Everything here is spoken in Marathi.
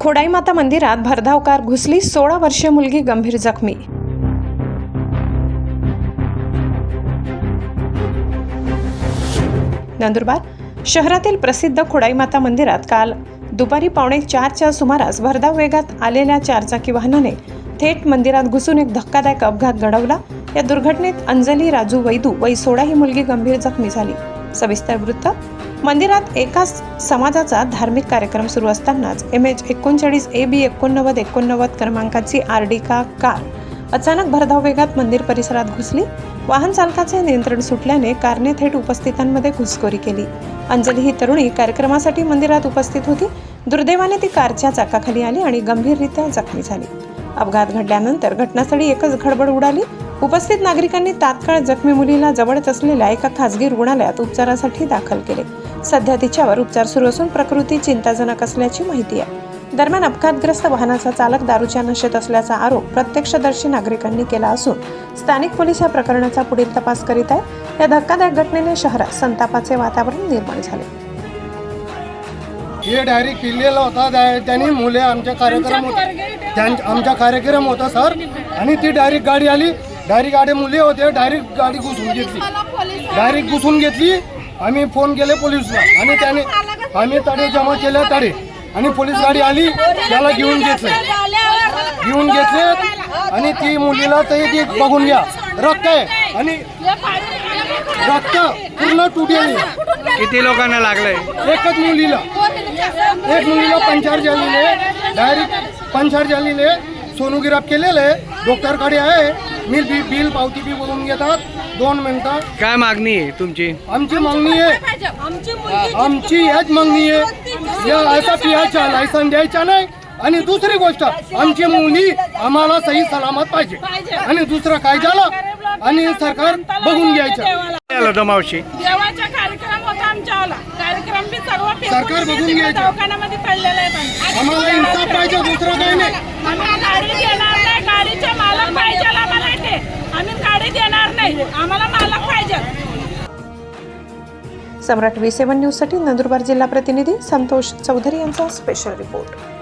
खोडाईमाता मंदिरात भरधाव कार घुसली सोळा वर्षीय मुलगी गंभीर जखमी. नंदुरबार शहरातील प्रसिद्ध खोडाईमाता मंदिरात काल दुपारी पावणे चारच्या सुमारास भरधाव वेगात आलेल्या चारचाकी वाहनाने थेट मंदिरात घुसून एक धक्कादायक अपघात घडवला. या दुर्घटनेत अंजली राजू वैदू वै सोळा ही मुलगी गंभीर जखमी झाली. सविस्तर वृत्त मंदिरात एकाच समाजाचा धार्मिक कार्यक्रम सुरू असतानाच एम एच एकोणचाळीस ए बी एकोणनव्वद एकोणनव्वद क्रमांकाची आरडिका कार अचानक भरधाव वेगात मंदिर परिसरात घुसली. वाहन चालकाचे नियंत्रण सुटल्याने कारने थेट उपस्थितांमध्ये घुसखोरी केली. अंजली ही तरुणी कार्यक्रमासाठी मंदिरात उपस्थित होती. दुर्दैवाने ती कारच्या चाकाखाली आली आणि गंभीररित्या जखमी झाली. अपघात घडल्यानंतर घटनास्थळी एकच खडबड उडाली. उपस्थित नागरिकांनी तात्काळ जखमी मुलीला जवळच असलेल्या एका खासगी रुग्णालयात उपचारासाठी दाखल केले. सध्या तिच्यावर उपचार सुरू असून प्रकृती चिंताजनक असल्याची माहिती आहे. दरम्यान अपघातग्रस्त वाहनाचा चालक दारूच्या नशेत असल्याचा आरोप प्रत्यक्षदर्शी नागरिकांनी केला असून स्थानिक पोलीस या प्रकरणाचा पुढील तपास करीत आहे या धक्कादायक घटनेने शहरात संतापाचे वातावरण निर्माण झाले. हे डायरेक्ट पिल्लेला होता त्या- त्यांनी मुले आमच्या कार्यक्रम होता. त्यां- आमचा कार्यक्रम होता सर. आणि ती डायरेक्ट गाडी आली. डायरेक्ट गाडी मुले होते डायरेक्ट गाडी घुसून घेतली. डायरेक्ट घुसून घेतली आम्ही फोन केले पोलिसला. आणि त्याने आम्ही तडे जमा केले तडे. आणि पोलीस गाडी आली त्याला घेऊन घेतलं. घेऊन घेतले. आणि ती मुलीला ते ती बघून घ्या. रक्त आहे. आणि रक्त पूर्ण तुटेल किती लोकांना लागलंय? एकच मुलीला. एक मुलीला पंचार झालेले डायरेक्ट पंचार झालेले सोनोग्राफ केलेले डॉक्टरकडे आहे. मी बी बिल पावती बी बोलून घेतात. दोन मिनिटं. काय मागणी आहे तुमची? आमची मागणी आहे. आमची मुलगी आमची हेच मागणी आहे. या असा पियाचा लायसन द्यायचा नाही. आणि दुसरी गोष्ट आमची मुली आम्हाला सही सलामत पाहिजे. आणि दुसरं काय झालं? आणि सरकार बघून घ्यायचं. काय झालं होतं मावशी. देवाचा कार्यक्रम होता आमच्यावाला. कार्यक्रम बी सर्व फेकून सरकार बघून घ्यायचं. दवाखान्यामध्ये पडलेले. आम्हाला इन्साफ पाहिजे दुसरं काही नाही. आम्हाला गाडी देणार सम्राट वी सेवन न्यूजसाठी नंदुरबार जिल्हा प्रतिनिधी संतोष चौधरी यांचा स्पेशल रिपोर्ट